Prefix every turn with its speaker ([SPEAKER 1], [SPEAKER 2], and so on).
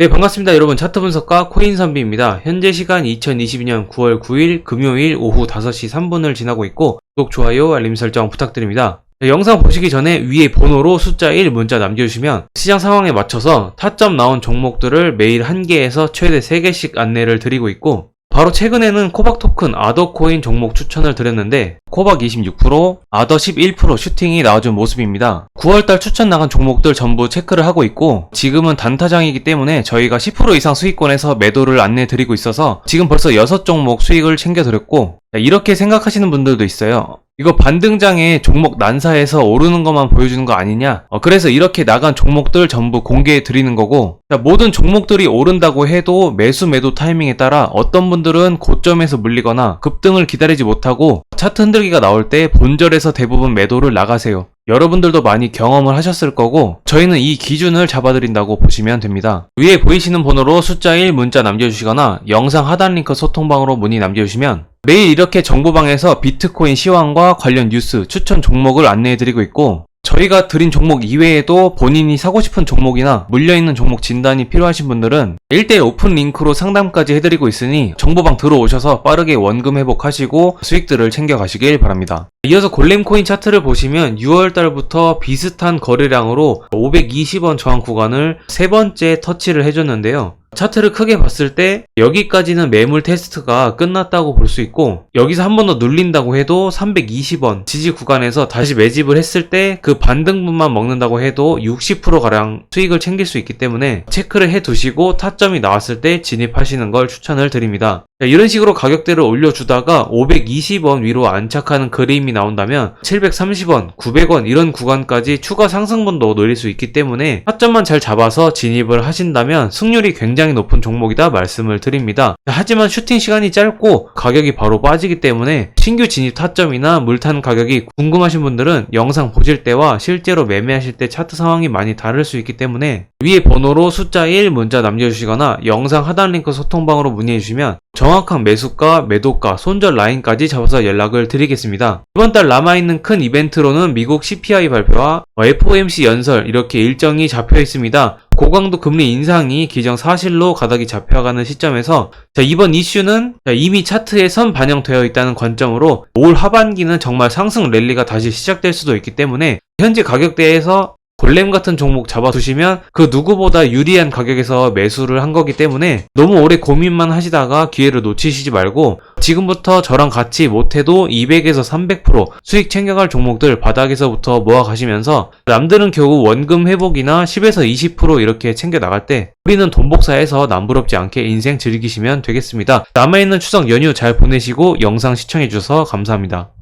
[SPEAKER 1] 네, 반갑습니다. 여러분. 차트 분석가 코인 선비입니다. 현재 시간 2022년 9월 9일 금요일 오후 5시 3분을 지나고 있고, 구독, 좋아요, 알림 설정 부탁드립니다. 네, 영상 보시기 전에 위에 번호로 숫자 1 문자 남겨주시면 시장 상황에 맞춰서 타점 나온 종목들을 매일 1개에서 최대 3개씩 안내를 드리고 있고, 바로 최근에는 코박 토큰 아더 코인 종목 추천을 드렸는데 코박 26%, 아더 11% 슈팅이 나와준 모습입니다. 9월달 추천 나간 종목들 전부 체크를 하고 있고 지금은 단타장이기 때문에 저희가 10% 이상 수익권에서 매도를 안내 드리고 있어서 지금 벌써 6종목 수익을 챙겨드렸고 이렇게 생각하시는 분들도 있어요. 이거 반등장에 종목 난사에서 오르는 것만 보여주는 거 아니냐? 어, 그래서 이렇게 나간 종목들 전부 공개해 드리는 거고, 자, 모든 종목들이 오른다고 해도 매수 매도 타이밍에 따라 어떤 분들은 고점에서 물리거나 급등을 기다리지 못하고 차트 흔들기가 나올 때 본절에서 대부분 매도를 나가세요. 여러분들도 많이 경험을 하셨을 거고 저희는 이 기준을 잡아드린다고 보시면 됩니다. 위에 보이시는 번호로 숫자 1 문자 남겨주시거나 영상 하단 링크 소통방으로 문의 남겨주시면 매일 이렇게 정보방에서 비트코인 시황과 관련 뉴스, 추천 종목을 안내해드리고 있고 저희가 드린 종목 이외에도 본인이 사고 싶은 종목이나 물려있는 종목 진단이 필요하신 분들은 1대1 오픈 링크로 상담까지 해드리고 있으니 정보방 들어오셔서 빠르게 원금 회복하시고 수익들을 챙겨가시길 바랍니다. 이어서 골렘코인 차트를 보시면 6월달부터 비슷한 거래량으로 520원 저항 구간을 세 번째 터치를 해줬는데요. 차트를 크게 봤을 때 여기까지는 매물 테스트가 끝났다고 볼 수 있고 여기서 한 번 더 눌린다고 해도 320원 지지 구간에서 다시 매집을 했을 때 그 반등분만 먹는다고 해도 60%가량 수익을 챙길 수 있기 때문에 체크를 해 두시고 타점이 나왔을 때 진입하시는 걸 추천을 드립니다. 자, 이런 식으로 가격대를 올려주다가 520원 위로 안착하는 그림이 나온다면 730원, 900원 이런 구간까지 추가 상승분도 노릴 수 있기 때문에 타점만 잘 잡아서 진입을 하신다면 승률이 굉장히 높은 종목이다 말씀을 드립니다. 자, 하지만 슈팅 시간이 짧고 가격이 바로 빠지기 때문에 신규 진입 타점이나 물탄 가격이 궁금하신 분들은 영상 보실 때와 실제로 매매하실 때 차트 상황이 많이 다를 수 있기 때문에 위에 번호로 숫자 1 문자 남겨주시거나 영상 하단 링크 소통방으로 문의해 주시면 정 확한 매수가, 매도가, 손절 라인까지 잡아서 연락을 드리겠습니다. 이번 달 남아있는 큰 이벤트로는 미국 CPI 발표와 FOMC 연설 이렇게 일정이 잡혀 있습니다. 고강도 금리 인상이 기정 사실로 가닥이 잡혀가는 시점에서 자, 이번 이슈는 자, 이미 차트에 선 반영되어 있다는 관점으로 올 하반기는 정말 상승 랠리가 다시 시작될 수도 있기 때문에 현재 가격대에서 골렘 같은 종목 잡아두시면 그 누구보다 유리한 가격에서 매수를 한 거기 때문에 너무 오래 고민만 하시다가 기회를 놓치시지 말고 지금부터 저랑 같이 못해도 200에서 300% 수익 챙겨갈 종목들 바닥에서부터 모아가시면서 남들은 겨우 원금 회복이나 10에서 20% 이렇게 챙겨 나갈 때 우리는 돈 복사해서 남부럽지 않게 인생 즐기시면 되겠습니다. 남아있는 추석 연휴 잘 보내시고 영상 시청해주셔서 감사합니다.